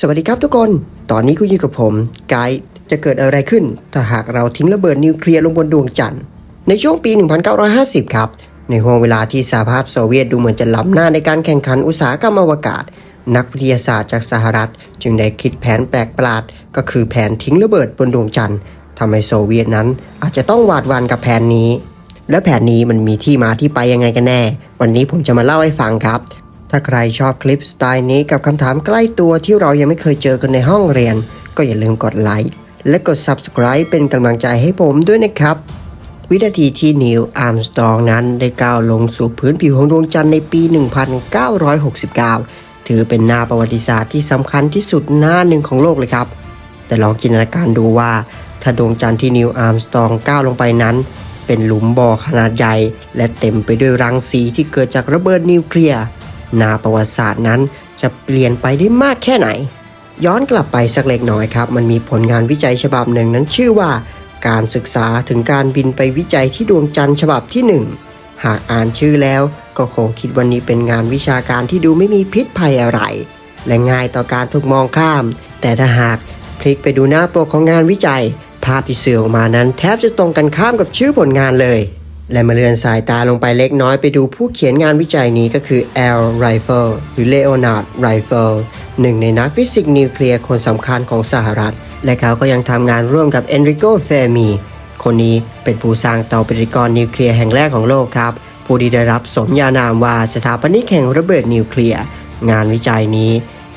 สวัสดีครับทุกคน ตอนนี้คุณอยู่กับผม ไกด์จะเกิดอะไรขึ้น ถ้าหากเราทิ้งระเบิดนิวเคลียร์ลงบนดวงจันทร์ ในช่วงปี 1950 ครับ ในห่วงเวลาที่สหภาพโซเวียตดูเหมือนจะล้ำหน้าในการแข่งขันอุตสาหกรรมอวกาศ นักวิทยาศาสตร์จากสหรัฐ จึงได้คิดแผนแปลกประหลาด ก็คือแผนทิ้งระเบิดบนดวงจันทร์ทำให้โซเวียตนั้น อาจจะต้องหวาดหวั่นกับแผนนี้ และแผนนี้มันมีที่มาที่ไปยังไงกันแน่ วันนี้ผมจะมาเล่าให้ฟังครับ ถ้าใครชอบคลิปสไตล์นี้กับคำถามใกล้ตัวที่เรายังไม่เคยเจอกันในห้องเรียน ก็อย่าลืมกดไลค์และกด Subscribe เป็นกำลังใจให้ผมด้วยนะครับ วินาทีที่นิวอาร์มสตรองนั้นได้ก้าวลงสู่พื้นผิวของดวงจันทร์ในปี 1969 ถือเป็นหน้าประวัติศาสตร์ที่สำคัญที่สุดหน้าหนึ่งของโลกเลยครับ แต่ลองจินตนาการดูว่า ถ้าดวงจันทร์ที่นิวอาร์มสตรองก้าวลงไปนั้น เป็นหลุมบ่อขนาดใหญ่ และเต็มไปด้วยรังสีที่เกิดจากระเบิดนิวเคลียร์ หนาประวัติศาสตร์นั้นจะเปลี่ยนไปได้มากแค่ไหน ย้อนกลับไปสักเล็กน้อยครับ มันมีผลงานวิจัยฉบับหนึ่งนั้นชื่อว่า การศึกษาถึงการบินไปวิจัยที่ดวงจันทร์ฉบับที่หนึ่งหากอ่านชื่อแล้ว ก็คงคิดวันนี้เป็นงานวิชาการที่ดูไม่มีพิษภัยอะไร และง่ายต่อการถูกมองข้าม แต่ถ้าหากพลิกไปดูหน้าปกของงานวิจัย ภาพที่เสื่อออกมานั้น แทบจะตรงกันข้ามกับชื่อผลงานเลย และมาเลือนสายตาลงไปเล็กน้อยไปดูผู้เขียนงานวิจัยนี้ก็คือ L. Rifle หรือ Leonard Rifle หนึ่งในนักฟิสิกส์นิวเคลียร์คนสำคัญของสหรัฐ และเขาก็ยังทำงานร่วมกับ Enrico Fermi คนนี้เป็นผู้สร้างเตาปฏิกรณ์นิวเคลียร์แห่งแรกของโลกครับ ผู้ที่ได้รับสมญานามว่าสถาปนิกแห่งระเบิดนิวเคลียร์ งานวิจัยนี้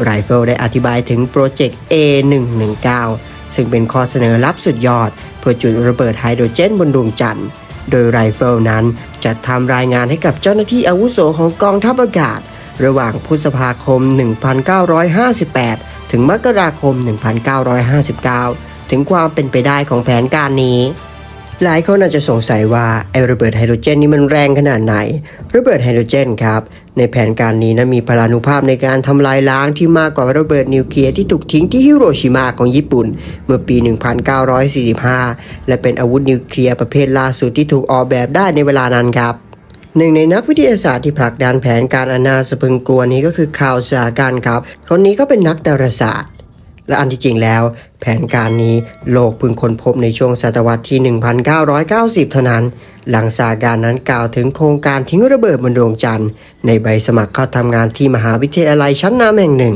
Rifle ได้อธิบายถึงโปรเจกต์ A119 ซึ่งเป็นข้อเสนอลับสุดยอด เพื่อจุดระเบิดไฮโดรเจนบนดวงจันทร์ โดยไรเฟิลนั้นจะทำรายงานให้กับเจ้าหน้าที่อาวุโสของกองทัพอากาศ ระหว่างพฤษภาคม 1958 ถึงมกราคม 1959 ถึงความเป็นไปได้ของแผนการนี้หลายคนอาจจะสงสัยว่าไอระเบิดไฮโดรเจนนี่มันแรงขนาดไหน ระเบิดไฮโดรเจนครับ ในแผนการนี้นั้นมีพลานุภาพในการทำลายล้างที่มากกว่าระเบิดนิวเคลียร์ที่ถูกทิ้งที่ฮิโรชิมาของญี่ปุ่น เมื่อปี 1945 และเป็นอาวุธนิวเคลียร์ประเภทล่าสุดที่ถูกออกแบบได้ในเวลานั้นครับหนึ่งในนักวิทยาศาสตร์ที่ผลักดันแผนการอนาสะพึงกลัวนี้ก็คือคาวซาการครับ คนนี้ก็เป็นนักดาราศาสตร์ และอันที่จริงแล้ว แผนการนี้โลกพิ่งค้นพบในช่วงศตวรรษที่ 1990 เท่านั้น หลังซาการนั้นกล่าวถึงโครงการทิ้งระเบิดบนดวงจันทร์ ในใบสมัครเข้าทำงานที่มหาวิทยาลัยชั้นนำแห่งหนึ่ง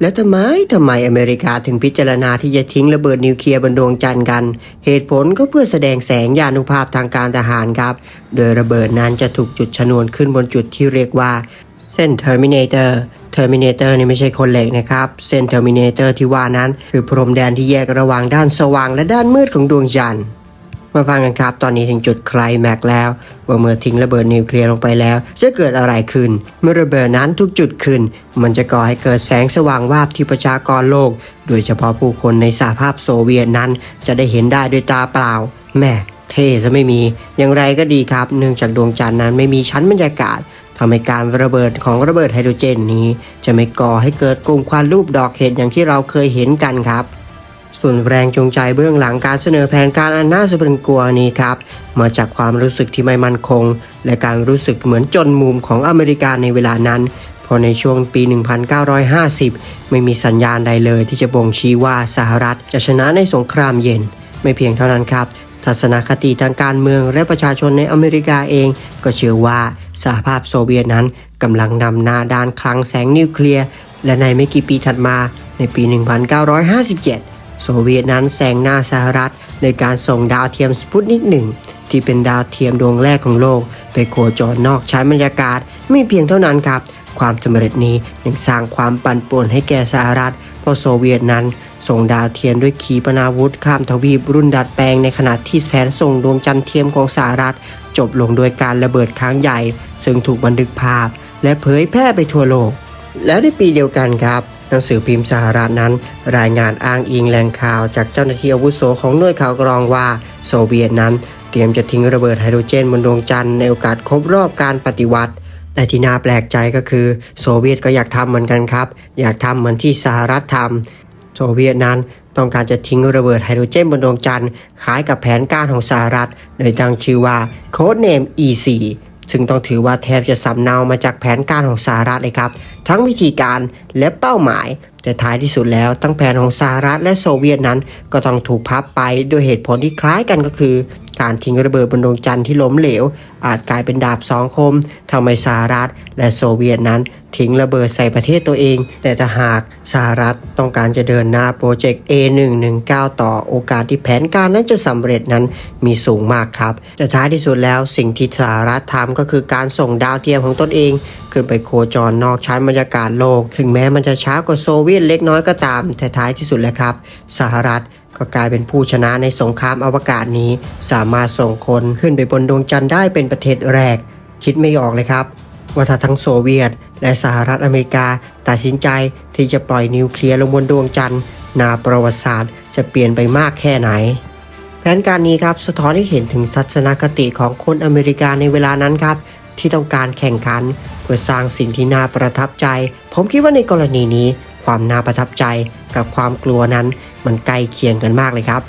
และทำไมทำไมอเมริกาถึงพิจารณาที่จะทิ้งระเบิดนิวเคลียร์บนดวงจันทร์กัน เหตุผลก็เพื่อแสดงแสงยานุภาพทางการทหารครับ โดยระเบิดนั้นจะถูกจุดชนวนขึ้นบนจุดที่เรียกว่าเส้น Terminator Terminator นี่ ไม่ใช่คนเหล็กนะครับ เส้น Terminator ที่ว่านั้น คือพรมแดนที่แยกระหว่างด้านสว่างและด้านมืดของดวงจันทร์มาฟังกันครับ ตอนนี้ถึงจุดไคลแม็กแล้ว ว่าเมื่อทิ้งระเบิดนิวเคลียร์ลงไปแล้ว จะเกิดอะไรขึ้น เมื่อระเบิดนั้นทุกจุดขึ้น มันจะก่อให้เกิดแสงสว่างวาบที่ประชากรโลก โดยเฉพาะผู้คนในสหภาพโซเวียตนั้น จะได้เห็นได้ด้วยตาเปล่า แม่เท่จะไม่มี อย่างไรก็ดีครับ เนื่องจากดวงจันทร์นั้นไม่มีชั้นบรรยากาศ ทำให้การระเบิดของระเบิดไฮโดรเจนนี้ จะไม่ก่อให้เกิดกลุ่มควันรูปดอกเห็ดอย่างที่เราเคยเห็นกันครับ ส่วนแรงจูงใจเบื้องหลังการเสนอแผนการอันน่าสะพรึงกลัวนี้ครับมาจากความรู้สึกที่ไม่มั่นคง และการรู้สึกเหมือนจนมุมของอเมริกาในเวลานั้นเพราะในช่วงปี 1950 ไม่มีสัญญาณใดเลยที่จะบ่งชี้ว่าสหรัฐจะชนะในสงครามเย็น ไม่เพียงเท่านั้นครับ ทัศนคติทางการเมืองและประชาชนในอเมริกาเอง ก็เชื่อว่า สหภาพโซเวียตนั้นกำลังนำหน้าด้านคลังแสงนิวเคลียร์ และในไม่กี่ปีถัดมาในปี 1957 โซเวียตนั้นแซงหน้าสหรัฐ ในการส่งดาวเทียมสปุตนิกหนึ่งที่เป็นดาวเทียมดวงแรกของโลก ไปโคจรนอกชั้นบรรยากาศ ไม่เพียงเท่านั้นครับ ความสำเร็จนี้ยังสร้างความปั่นป่วนให้แก่สหรัฐ เพราะโซเวียตนั้นส่งดาวเทียมด้วยขีปนาวุธข้ามทวีปรุ่นดัดแปลงในขณะที่แผนส่งดวงจันทร์เทียมของสหรัฐ จบลงโดยการระเบิดครั้งใหญ่ ซึ่งถูกบันทึกภาพ และเผยแพร่ไปทั่วโลก แล้วในปีเดียวกันครับ หนังสือพิมพ์สหรัฐนั้น รายงานอ้างอิงแหล่งข่าวจากเจ้าหน้าที่อาวุโสของหน่วยข่าวกรองว่าโซเวียตนั้น เตรียมจะทิ้งระเบิดไฮโดรเจนบนดวงจันทร์ในโอกาสครบรอบการปฏิวัติแต่ที่น่าแปลกใจก็คือ โซเวียตก็อยากทำเหมือนกันครับ อยากทำเหมือนที่สหรัฐทำโซเวียตนั้น ต้องการจะทิ้งระเบิดไฮโดรเจนบนดวงจันทร์คล้ายกับแผนการของสหรัฐ โดยตั้งชื่อว่าโค้ดเนม E4 ซึ่งต้องถือว่าแทบจะสำเนามาจากแผนการของสหรัฐเลยครับ ทั้งวิธีการและเป้าหมาย แต่ท้ายที่สุดแล้วตั้งแผนของสหรัฐและโซเวียตนั้น ก็ต้องถูกพับไปด้วยเหตุผลที่คล้ายกันก็คือ การทิ้งระเบิดบนดวงจันทร์ที่ล้มเหลว อาจกลายเป็นดาบสองคมทำให้สหรัฐและโซเวียตนั้น ทิ้งระเบิดใส่ประเทศตัวเอง แต่ถ้าหากสหรัฐต้องการจะเดินหน้าโปรเจกต์ A119 ต่อโอกาสที่แผนการนั้นจะสำเร็จนั้นมีสูงมากครับ แต่ท้ายที่สุดแล้วสิ่งที่สหรัฐทำก็คือการส่งดาวเทียมของตนเอง ขึ้นไปโคจรนอกชั้นบรรยากาศโลก ถึงแม้มันจะช้ากว่าโซเวียตเล็กน้อยก็ตาม แต่ท้ายที่สุดแล้วครับสหรัฐก็กลายเป็นผู้ชนะในสงครามอวกาศนี้ สามารถส่งคนขึ้นไปบนดวงจันทร์ได้เป็นประเทศแรก คิดไม่ออกเลยครับ ว่าถ้าทั้งโซเวียต และสหรัฐอเมริกาตัดสินใจที่จะปล่อยนิวเคลียร์ลงบนดวงจันทร์นาประวัติศาสตร์จะเปลี่ยนไปมากแค่ไหน แผนการนี้ครับสะท้อนให้เห็นถึงทัศนคติของคนอเมริกาในเวลานั้นครับ ที่ต้องการแข่งขันเพื่อสร้างสิ่งที่น่าประทับใจ ผมคิดว่าในกรณีนี้ ความน่าประทับใจกับความกลัวนั้น มันใกล้เคียงกันมากเลยครับ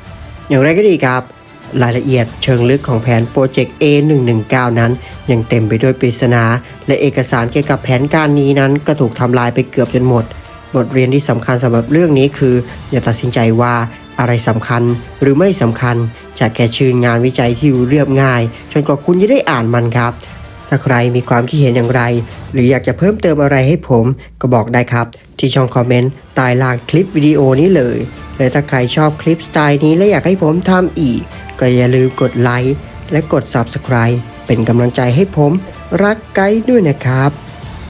อย่างไรก็ดีครับ รายละเอียดเชิงลึกของแผนโปรเจกต์ A119 นั้น ยังเต็มไปด้วยปริศนา และเอกสารเกี่ยวกับแผนการนี้นั้นก็ถูกทำลายไปเกือบจนหมด บทเรียนที่สำคัญสำหรับเรื่องนี้คือ อย่าตัดสินใจว่าอะไรสำคัญหรือไม่สำคัญ จากแค่ชื่องานวิจัยที่เรียบง่าย จนกว่าคุณจะได้อ่านมันครับ ถ้าใครมีความคิดเห็นอย่างไร หรืออยากจะเพิ่มเติมอะไรให้ผม ก็บอกได้ครับ ที่ช่องคอมเมนต์ใต้ล่างคลิปวิดีโอนี้เลยและถ้าใครชอบคลิปสไตล์นี้และอยากให้ผมทำอีก ก็อย่าลืมกดไลค์และกด Subscribe เป็นกำลังใจให้ผมรักไกด์ด้วยนะครับ